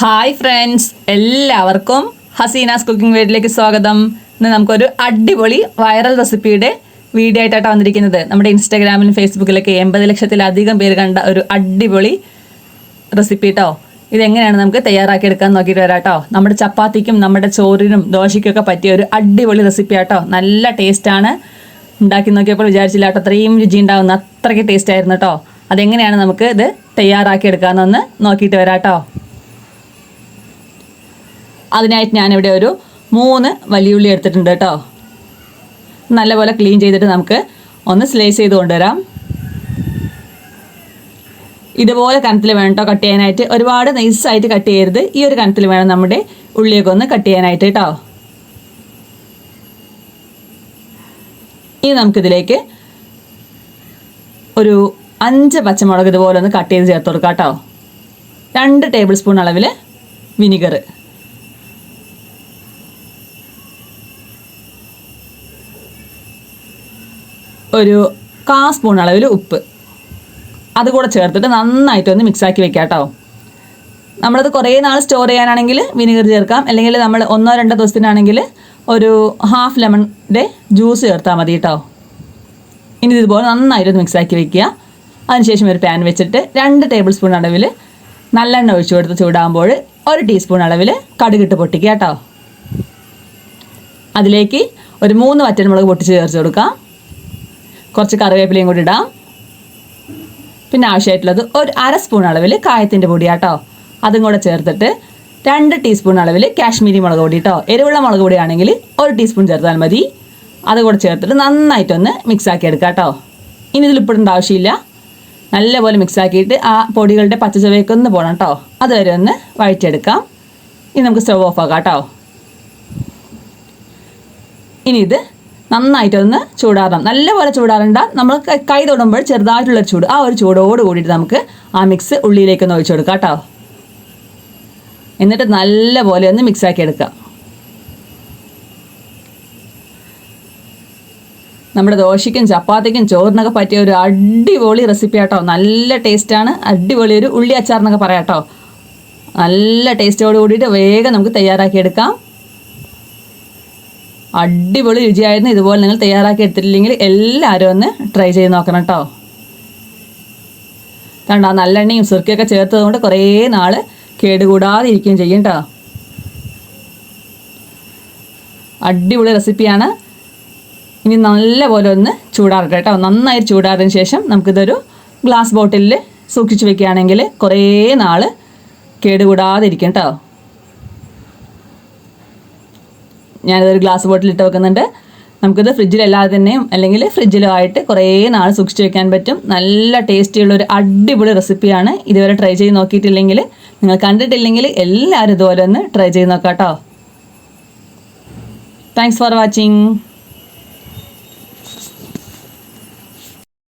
Hi friends എല്ലാവർക്കും Hasina's cooking വീഡിയോയിലേക്ക് സ്വാഗതം. ഇന്ന് നമുക്കൊരു അടിപൊളി വൈറൽ റെസിപ്പിയുടെ വീഡിയോ ആയിട്ടാണ് വന്നിരിക്കുന്നത്. നമ്മുടെ ഇൻസ്റ്റാഗ്രാമിലും ഫേസ്ബുക്കിലൊക്കെ എൺപത് ലക്ഷത്തിലധികം പേര് കണ്ട ഒരു അടിപൊളി റെസിപ്പി കേട്ടോ ഇതെങ്ങനെയാണ് നമുക്ക് തയ്യാറാക്കിയെടുക്കാൻ നോക്കിയിട്ട് വരാം കേട്ടോ നമ്മുടെ ചപ്പാത്തിക്കും നമ്മുടെ ചോറിനും ദോശയ്ക്കൊക്കെ പറ്റിയ ഒരു അടിപൊളി റെസിപ്പി ആട്ടോ. നല്ല ടേസ്റ്റാണ് ഉണ്ടാക്കി നോക്കിയപ്പോൾ വിചാരിച്ചില്ല കേട്ടോ അത്രയും രുചി ഉണ്ടാകുന്ന അത്രയ്ക്ക് ടേസ്റ്റ് ആയിരുന്നു കേട്ടോ അതെങ്ങനെയാണ് നമുക്ക് ഇത് തയ്യാറാക്കി എടുക്കാമെന്നൊന്ന് നോക്കിയിട്ട് വരാം കേട്ടോ അതിനായിട്ട് ഞാനിവിടെ ഒരു മൂന്ന് വലിയുള്ളി എടുത്തിട്ടുണ്ട് കേട്ടോ. നല്ലപോലെ ക്ലീൻ ചെയ്തിട്ട് നമുക്ക് ഒന്ന് സ്ലൈസ് ചെയ്ത് കൊണ്ടുവരാം. ഇതുപോലെ കനത്തിൽ വേണം കേട്ടോ കട്ട് ചെയ്യാനായിട്ട്. ഒരുപാട് നൈസായിട്ട് കട്ട് ചെയ്യരുത്. ഈ ഒരു കനത്തിൽ വേണം നമ്മുടെ ഉള്ളിയൊക്കെ ഒന്ന് കട്ട് ചെയ്യാനായിട്ട് കേട്ടോ. ഇനി നമുക്കിതിലേക്ക് ഒരു അഞ്ച് പച്ചമുളക് ഇതുപോലെ ഒന്ന് കട്ട് ചെയ്ത് ചേർത്ത് കൊടുക്കാം കേട്ടോ. രണ്ട് ടേബിൾ സ്പൂൺ അളവിൽ വിനിഗർ ഒരു കാ സ്പൂൺ അളവിൽ ഉപ്പ്. അതുകൂടെ ചേർത്തിട്ട് നന്നായിട്ട് നന്നായിട്ടൊന്ന് മിക്സാക്കി വെക്കാം കേട്ടോ നമ്മളത് കുറേ നാൾ സ്റ്റോർ ചെയ്യാനാണെങ്കിൽ വിനീഗർ ചേർക്കാം. അല്ലെങ്കിൽ നമ്മൾ ഒന്നോ രണ്ടോ ദിവസത്തിനാണെങ്കിൽ ഒരു ഹാഫ് ലെമണിന്റെ ജ്യൂസ് ചേർത്താൽ മതി കേട്ടോ ഇനി ഇതുപോലെ നന്നായിട്ടൊന്ന് മിക്സാക്കി വെക്കുക. അതിനുശേഷം ഒരു പാൻ വെച്ചിട്ട് രണ്ട് ടേബിൾ സ്പൂൺ അളവിൽ നല്ലെണ്ണ ഒഴിച്ചു കൊടുത്ത് ചൂടാകുമ്പോൾ ഒരു ടീസ്പൂൺ അളവിൽ കടുകിട്ട് പൊട്ടിക്കുക കേട്ടോ അതിലേക്ക് ഒരു മൂന്ന് വറ്റൽമുളക് പൊട്ടിച്ച് ചേർത്ത് കൊടുക്കാം. കുറച്ച് കറിവേപ്പിലയും കൂടി ഇടാം. പിന്നെ ആവശ്യമായിട്ടുള്ളത് ഒരു അര സ്പൂൺ അളവിൽ കായത്തിന്റെ പൊടി കേട്ടോ അതും കൂടെ ചേർത്തിട്ട് രണ്ട് ടീസ്പൂൺ അളവിൽ കാശ്മീരി മുളക് പൊടി കേട്ടോ എരിവുള്ള മുളക് പൊടി ആണെങ്കിൽ ഒരു ടീസ്പൂൺ ചേർത്താൽ മതി. അതുകൂടെ ചേർത്തിട്ട് നന്നായിട്ടൊന്ന് മിക്സാക്കി എടുക്കാം കേട്ടോ ഇനി ഇതിൽ ഇപ്പിടേണ്ട ആവശ്യമില്ല. നല്ലപോലെ മിക്സാക്കിയിട്ട് ആ പൊടികളുടെ പച്ചച്ചവയൊക്കെ ഒന്ന് പോകണം കേട്ടോ അതുവരെ ഒന്ന് വഴറ്റിയെടുക്കാം. ഇനി നമുക്ക് സ്റ്റവ് ഓഫ് ആക്കാം കേട്ടോ ഇനി ഇത് നന്നായിട്ടൊന്ന് ചൂടാറാം. നല്ലപോലെ ചൂടാറണ്ട. നമ്മൾ കൈ തൊടുമ്പോൾ ചെറുതായിട്ടുള്ള ചൂട് ആ ഒരു ചൂടോട് കൂടിയിട്ട് നമുക്ക് ആ മിക്സ് ഉള്ളിയിലേക്കൊന്ന് ഒഴിച്ചു കൊടുക്കാം കേട്ടോ. എന്നിട്ട് നല്ലപോലെ ഒന്ന് മിക്സാക്കി എടുക്കാം നമ്മുടെ ദോശയ്ക്കും ചപ്പാത്തിക്കും ചോറിനൊക്കെ പറ്റിയ ഒരു അടിപൊളി റെസിപ്പി ആട്ടോ. നല്ല ടേസ്റ്റാണ് അടിപൊളി ഒരു ഉള്ളി അച്ചാർ എന്നൊക്കെ പറയാം കേട്ടോ. നല്ല ടേസ്റ്റോട് കൂടിയിട്ട് വേഗം നമുക്ക് തയ്യാറാക്കി എടുക്കാം. അടിപൊളി രുചിയായിരുന്നു. ഇതുപോലെ നിങ്ങൾ തയ്യാറാക്കി എടുത്തിട്ടില്ലെങ്കിൽ എല്ലാവരും ഒന്ന് ട്രൈ ചെയ്ത് നോക്കണം കേട്ടോ കണ്ടോ നല്ലെണ്ണയും സുർക്കയൊക്കെ ചേർത്തത് കൊണ്ട് കുറേ നാൾ കേടുകൂടാതെ ഇരിക്കുകയും ചെയ്യും കേട്ടോ അടിപൊളി റെസിപ്പിയാണ്. ഇനി നല്ലപോലെ ഒന്ന് ചൂടാറട്ടെ കേട്ടോ നന്നായി ചൂടാറിന് ശേഷം നമുക്കിതൊരു ഗ്ലാസ് ബോട്ടിലിൽ സൂക്ഷിച്ച് വെക്കുകയാണെങ്കിൽ കുറേ നാൾ കേടുകൂടാതെ ഇരിക്കും കേട്ടോ ഞാനിതൊരു ഗ്ലാസ് ബോട്ടിൽ ഇട്ട് വെക്കുന്നുണ്ട്. നമുക്കിത് ഫ്രിഡ്ജിലല്ലാതെ തന്നെയും അല്ലെങ്കിൽ ഫ്രിഡ്ജിലും ആയിട്ട് കുറേ നാൾ സൂക്ഷിച്ച് വെക്കാൻ പറ്റും. നല്ല ടേസ്റ്റിയുള്ള ഒരു അടിപൊളി റെസിപ്പിയാണ്. ഇതുവരെ ട്രൈ ചെയ്ത് നോക്കിയിട്ടില്ലെങ്കിൽ നിങ്ങൾ കണ്ടിട്ടില്ലെങ്കിൽ എല്ലാവരും ഇതുപോലെ ഒന്ന് ട്രൈ ചെയ്ത് നോക്കാം കേട്ടോ താങ്ക്സ് ഫോർ വാച്ചിങ്